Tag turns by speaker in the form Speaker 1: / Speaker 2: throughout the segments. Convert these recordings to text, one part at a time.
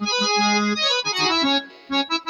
Speaker 1: Thank you.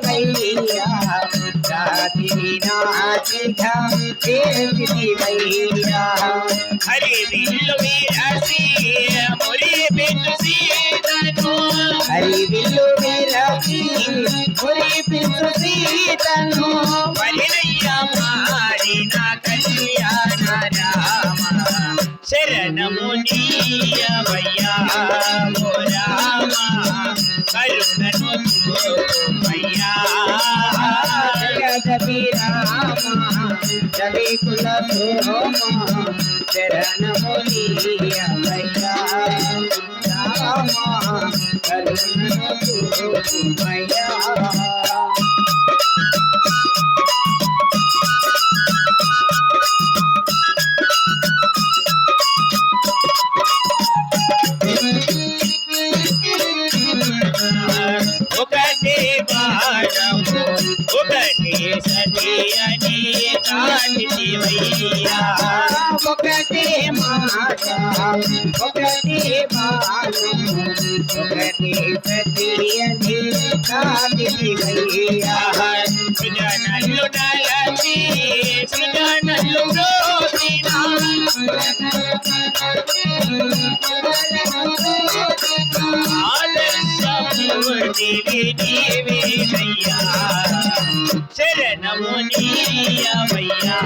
Speaker 1: రాతిని నాటిగా చేసివయ్యా
Speaker 2: హరి విల్లు విరసి
Speaker 1: రవి కుల సోమ
Speaker 2: भैया सुजनल्लु नयसी सुजनल्लु
Speaker 1: गोपिना देवी देवी भैया शरणमुनिया भैया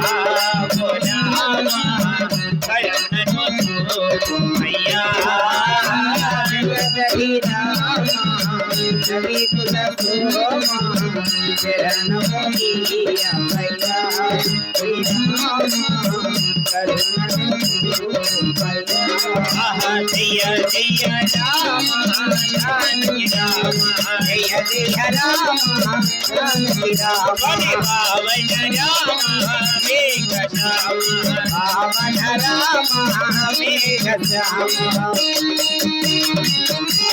Speaker 2: జయ జయ రామ జానకి రామ
Speaker 1: జయ జయ రామ జానకి రామ
Speaker 2: పావన రామ మేఘ శ్యామ
Speaker 1: పావన రామ మేఘ శ్యామ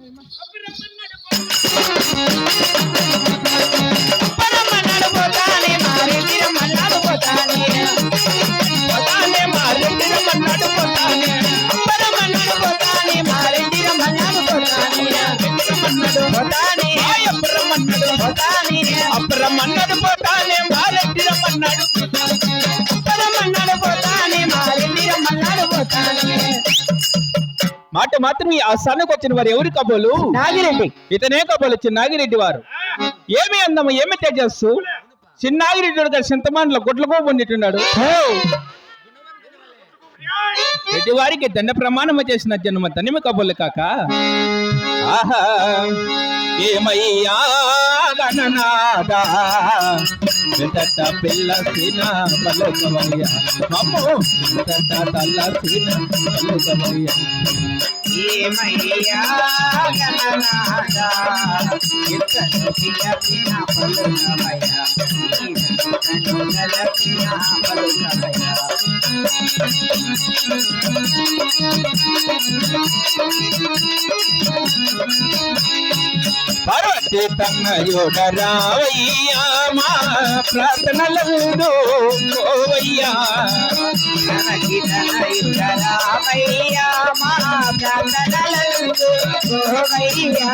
Speaker 1: Kapı
Speaker 3: rapının మాత్రం ఈ ఆస్థానికి వచ్చిన వారు ఎవరు కబోలు
Speaker 1: నాగిరెడ్డి.
Speaker 3: ఇతనే కబోలు చిన్నాగిరెడ్డి వారు. ఏమి అందము ఏమి తేజస్సు? చిన్నాగిరెడ్డి గారు చింతమానుల గుడ్లకో పొందిట్టున్నాడు రెడ్డి వారికి దండ ప్రమాణము చేసిన జన్మ తనిమి కబోలు కాక. ఆహా! ఏమయ్యా గణనాదా వెంటట పిల్ల సీన పలుకవయ్య మమ్ము వెంటట తల్ల సీన పలుకవయ్య
Speaker 1: ఏమయ్యా గణనాథా, ఇతను పిలచిన పలుకవయ్యా, ఇతను గలచిన
Speaker 3: పార్వతి తన్నయుడరావయ్యా మా ప్రార్థనలందు కోవయ్యా
Speaker 1: మా ప్రార్థనలందు గోవయ్యా.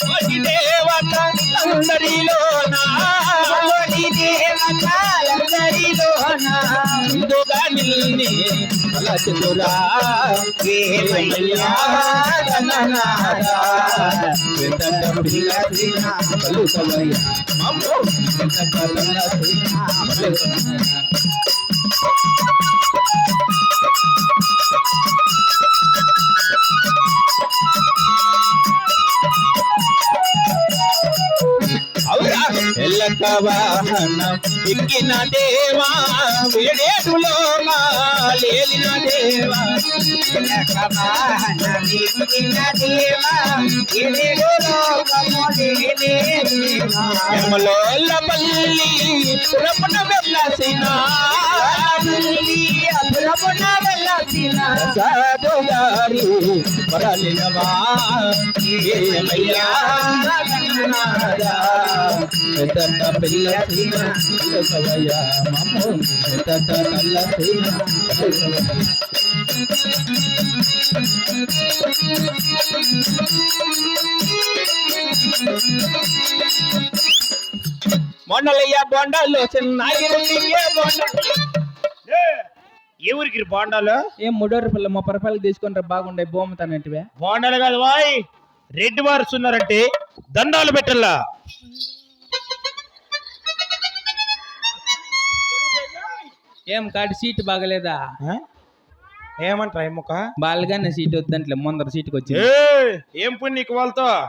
Speaker 3: కోటి దేవత అందరిలోనా
Speaker 1: కోటి
Speaker 3: నిల్ని పలచురా
Speaker 1: ఏమయ్యా గణనాథా,
Speaker 3: వెంటట ఎల్లక వాహనం ఎక్కిన దేవా విడేటులో లేలిన దేవా. ఎమ్మలోల పల్లి పురపున వెళ్ళసిన సాధు గారి పరలినవా ఏమయ్యా పెద్దట పిల్ల సీన పిల్లకవయ్యా మమ్ము పెద్దట. మొన్నలయ్య బొండాలు.
Speaker 2: ఏ, ఎవరికి బాండాలు?
Speaker 3: ఏం మూడో రూపాయలు ముప్పై రూపాయలు తీసుకుంటే బాగుండే బొమ్మతానంటివే
Speaker 2: బాండాలు కాదు వాయ్. రెడ్డి వారుస్తున్నారంటే దండాలు పెట్టల్లా
Speaker 3: ఏం కాడి సీట్ బాగలేదా?
Speaker 2: ఏమంటారా ఏముక
Speaker 3: బాగానే సీట్ వద్దంట్లే ముందర సీటుకి వచ్చి
Speaker 2: ఏం పుణ్య నీకు వాళ్ళతో?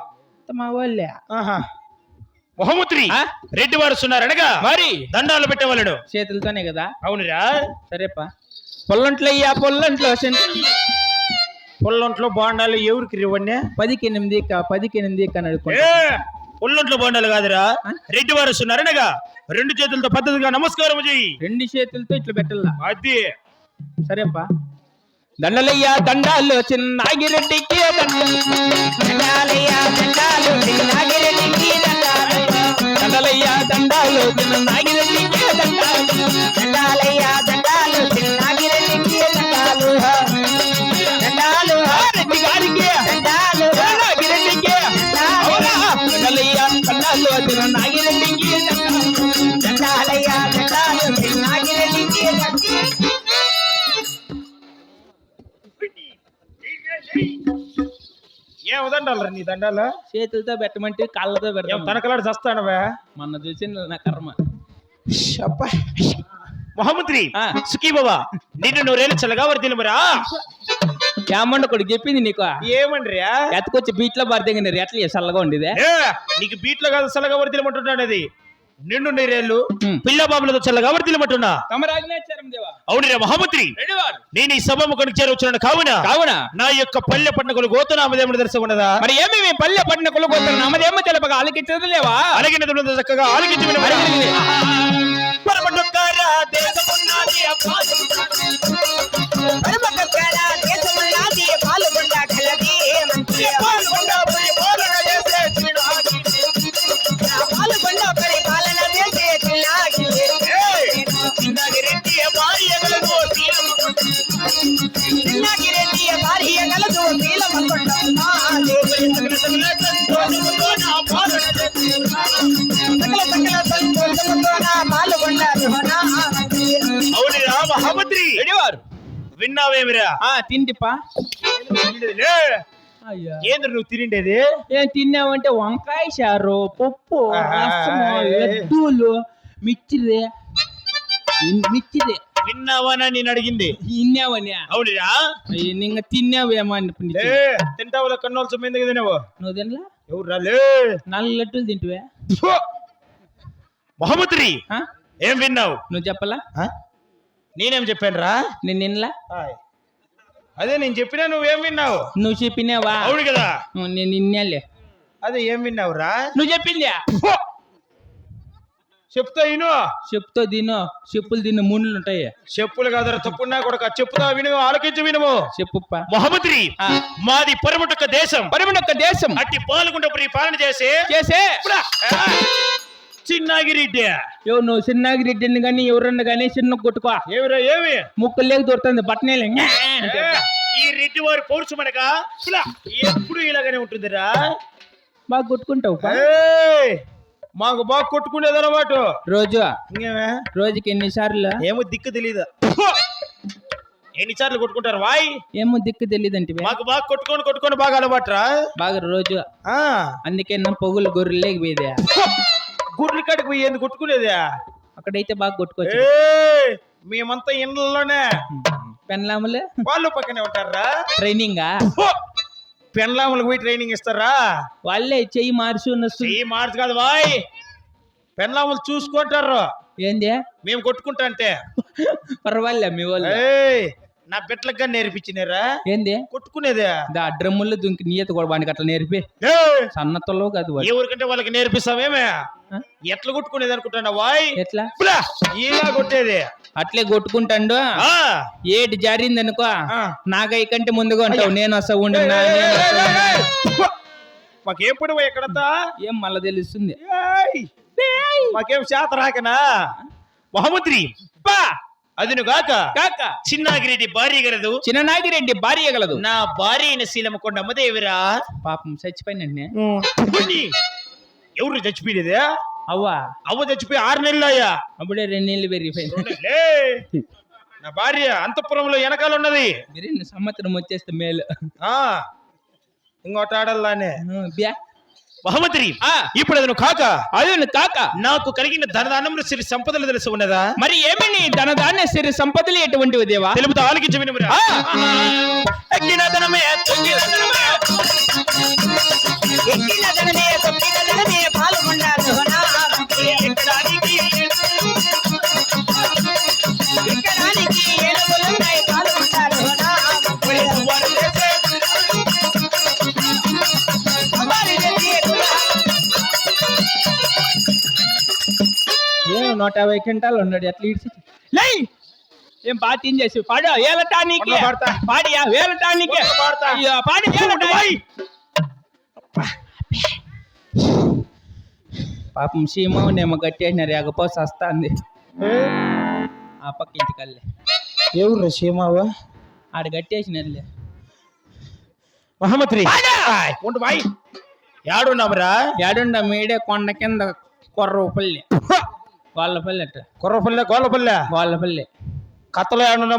Speaker 3: మా వాళ్ళే.
Speaker 2: ఆహా. మొహముత్రి? రెడ్డి వారు అనగా
Speaker 3: మరి?
Speaker 2: దండాలు పెట్టేవాళ్ళు
Speaker 3: చేతులతోనే కదా?
Speaker 2: అవునురా.
Speaker 3: సరేపా. పొల్లంట్లో అయ్యా పొల్లంట్లో
Speaker 2: పొల్లంట్లో బాండాలు ఎవరికి ఇవ్వండి
Speaker 3: పదికి ఎనిమిది క- పదికి ఎనిమిది అనుకుంటా
Speaker 2: పొల్లంట్లో బాండాలు కాదురా. రెడ్డి వారు అనగా రెండు చేతులతో పద్ధతిగా నమస్కారం చెయ్యి.
Speaker 3: రెండు చేతులతో ఇట్లా పెట్టాల?
Speaker 2: అది.
Speaker 3: సరేపా. దండలయ్యా దండాలు చిన్నాగిరెడ్డికి దండాలయ్యా దండాలు చిన్నాగిరెడ్డికి దండాలు. దండలయ్యా దండాలు చిన్నాగిరెడ్డికి దండాలు. దండాలయ్యా
Speaker 2: దండాలరా నీ దండాలు.
Speaker 3: చేతులతో పెట్టమంటే కాళ్ళతో పెడతాం.
Speaker 2: తనకలాడు చస్తానవా
Speaker 3: మొన్న చూసిన నా కర్మ.
Speaker 2: మొహమ్మద్రి
Speaker 3: ఆ.
Speaker 2: సుఖీ బాబా నిన్ను నూరేళ్ళు చల్లగా వరి మరా?
Speaker 3: ఏమండ కొడుకు చెప్పింది నీకు?
Speaker 2: ఏమండ్రియా
Speaker 3: ఎత్తుకొచ్చి బీచ్లో పడితే ఎట్లా చల్లగా ఉండేదే?
Speaker 2: ఏ, నీకు బీట్లో కాదు చల్లగా వరి తినమంటున్నాడు అది. నిన్ను నీరేళ్ళు. పిల్ల బాబులతో చల్లగా వరి తినమంటున్నా
Speaker 3: తమరాజ్ఞాచారం దేవా?
Speaker 2: అవునురా మహామంత్రి నేను ఈ సభముఖనికి చేరవచ్చున్నాను కావున
Speaker 3: కావున?
Speaker 2: నా యొక్క పల్లె పండుగలు గోతనామదేముడు దర్శనం ఉన్నదా?
Speaker 3: మరి ఏమి మీ పల్లె పట్టిన కొలుగోతారు నామదేమో తెలపక ఆలకించదు లేవా?
Speaker 2: అలిగిన చక్కగా ఆలకించి
Speaker 3: ఆ
Speaker 2: ఏంద్ర నువ్వు తినిండేది
Speaker 3: ఏం తిన్నావంటే వంకాయ చారు పప్పు. రసము లడ్డూలు మిచ్చిరి మిచ్చిరి
Speaker 2: విన్నావానా నేను అడిగింది?
Speaker 3: తిన్నావని.
Speaker 2: అవునురా.
Speaker 3: ఇంకా తిన్నావేమో అనిపించి
Speaker 2: తింటావుల కన్నోళ్ళు సొమ్మింది కదా నువ్వు
Speaker 3: నువ్వు తినలా?
Speaker 2: ఎవరు రాలే
Speaker 3: నాలుగు లడ్డూలు తింటువే.
Speaker 2: మహమ్మద్రి? ఏం విన్నావు?
Speaker 3: నువ్వు చెప్పలా?
Speaker 2: నేనేం చెప్పాను రా
Speaker 3: నేను తినలా
Speaker 2: అదే నేను చెప్పినా నువ్వేం విన్నావు?
Speaker 3: నువ్వు చెప్పినావా?
Speaker 2: అవును కదా.
Speaker 3: నేను నిన్నేలే
Speaker 2: అదే ఏం విన్నావు రా
Speaker 3: నువ్వు చెప్పిందా.
Speaker 2: చెప్తా ఇను
Speaker 3: చెప్తో తిను. చెప్పులు తిన్న ముండ్లు ఉంటాయి.
Speaker 2: చెప్పులు కాదరా తప్పున్నా కొడక చెప్తా విను ఆలకించి వినుము
Speaker 3: చెప్పుప్ప.
Speaker 2: మహమ్మద్రి. మాది పరమటొక్క దేశం.
Speaker 3: పరిమణొక్క దేశం.
Speaker 2: అట్టి పాల్గొండ పాలన చేసి.
Speaker 3: చేసే.
Speaker 2: చిన్నాగిరెడ్డి.
Speaker 3: ఎవరు నువ్వు చిన్నాగిరెడ్డిని కానీ ఎవరన్నా కానీ చిన్న కొట్టుకో.
Speaker 2: ఏమిరా ఏమి?
Speaker 3: ముక్కు లేక దొరుకుతుంది బట్టనేలే.
Speaker 2: ఈ రెడ్డి వారి పౌరుషమనక ఎప్పుడు ఇలాగనే ఉంటుందిరా?
Speaker 3: బాగా కొట్టుకుంటావు
Speaker 2: మాకు బాగా కొట్టుకునేది అలవాటు
Speaker 3: రోజు.
Speaker 2: ఇంకేమే?
Speaker 3: రోజుకి ఎన్నిసార్లు?
Speaker 2: ఏమో దిక్కు తెలీదు. ఎన్నిసార్లు కొట్టుకుంటారు? వాయ్!
Speaker 3: ఏమో దిక్కు తెలియదంటే
Speaker 2: మాకు బాగా కొట్టుకొని కొట్టుకొని బాగా అలవాటురా.
Speaker 3: బాగా రోజు.
Speaker 2: ఆ,
Speaker 3: అందుకే నా పొగులు గొర్రెలు లేకపోయేదే.
Speaker 2: గుర్రెల కాడికి పోయి ఎందుకు కొట్టుకునేది?
Speaker 3: అక్కడైతే బాగా కొట్టుకోవచ్చు
Speaker 2: ఏయ్, మేమంతా ఇండ్లలోనే.
Speaker 3: పెన్లాములు?
Speaker 2: వాళ్ళు పక్కనే ఉంటారా?
Speaker 3: ట్రైనింగా?
Speaker 2: పెన్లాములకు పోయి ట్రైనింగ్ ఇస్తారా?
Speaker 3: వాళ్ళే చెయ్యి మార్చి
Speaker 2: ఈ మార్చి కాదు వాయ్ పెన్లాములు చూసుకుంటారు.
Speaker 3: ఏంది?
Speaker 2: మేము కొట్టుకుంటా అంటే.
Speaker 3: పర్వాలే మీ వాళ్ళు.
Speaker 2: ఏయ్, నా బిడ్డలకు నేర్పించినారా
Speaker 3: ఏంది?
Speaker 2: కొట్టుకునేదే.
Speaker 3: దా డ్రమ్ముల్లో దుంకి నీత కూడా వానికి అట్లా నేర్పి. సన్నతలో కాదు
Speaker 2: ఎవరికంటే వాళ్ళకి నేర్పిస్తామేమే
Speaker 3: ఆ?
Speaker 2: ఎట్లా కొట్టుకునేది అనుకుంటున్నా వాయ్!
Speaker 3: ఎట్లా?
Speaker 2: ఇలా కొట్టేది.
Speaker 3: అట్లే కొట్టుకుంటాండు.
Speaker 2: ఆ,
Speaker 3: ఏటి జారింది అనుకో
Speaker 2: ఆ.
Speaker 3: నాగై కంటే ముందుగా ఉంటావు. నేను వస్తా ఉండు నా, నేను
Speaker 2: ఏయ్,
Speaker 3: వస్తా
Speaker 2: ఏయ్,
Speaker 3: ఉండు.
Speaker 2: ఏయ్. మాకేం పొడవు ఎక్కడంతా?
Speaker 3: ఏం మళ్ళా తెలుస్తుంది?
Speaker 2: ఏయ్, మాకేం చేత రాకనా? మహమ్మద్రి
Speaker 3: పా
Speaker 2: అది నువ్వు కాక
Speaker 3: కాక
Speaker 2: చిన్నాగిరెడ్డి భార్య గలదు.
Speaker 3: చిన్ననాగిరెడ్డి భార్య గలదు.
Speaker 2: నా భార్య అయిన శీలమ కొండ అమ్మదేవిరా.
Speaker 3: పాపం చచ్చిపోయినండి
Speaker 2: ఎవరు చచ్చిపోయేది
Speaker 3: అవ్వా.
Speaker 2: అవ్వ చచ్చిపోయి ఆరు నెలలు అయ్యా
Speaker 3: అప్పుడే రెండు నీళ్ళు పెరిగిపోయింది.
Speaker 2: లే, నా భార్య అంతఃపురంలో వెనకాల ఉన్నది
Speaker 3: సంవత్సరం వచ్చేస్తే మేలు.
Speaker 2: ఆ. ఇంకోటి ఆడల్లానే
Speaker 3: ఆ, బ్యా.
Speaker 2: బహుమతి. ఇప్పుడు అదను కాక.
Speaker 3: అదును కాక
Speaker 2: నాకు కలిగిన ధనదానములు సిరి సంపదలు తెలిసి ఉన్నదా
Speaker 3: మరి ఏమి నీ ధనధాన్య సిరి సంపదలు ఎటువంటివి దేవా?
Speaker 2: తెలుపుతా ఆలకించి వినుమురా. ధనమే ధనమే.
Speaker 3: నూట యాభై క్వింటాలు ఉన్నాడు ఎట్లా ఇడిచి లై! ఏం పాట చేసి? పాడు ఏలటానికి. వేలటానికి
Speaker 2: పాడతా.
Speaker 3: అయ్యో, పాడి. పాపం సీమనేమో కట్టేసినారు ఎగపోసి వస్తాంది ఆ పక్క ఇంటికల్లే.
Speaker 2: ఎవరు సీమావా?
Speaker 3: ఆడ కట్టేసినట్లే
Speaker 2: మహమ్మత్రి ఉండు బాయ్. యాడున్నామురా
Speaker 3: ఏడుండ మీడే కొండ కింద కొర్ర పల్లె వాళ్ళ పల్లె అట్ట
Speaker 2: కొర్రపల్లె గోలపల్లె
Speaker 3: వాళ్ళ పల్లె.
Speaker 2: కత్తలో యాడున్నాము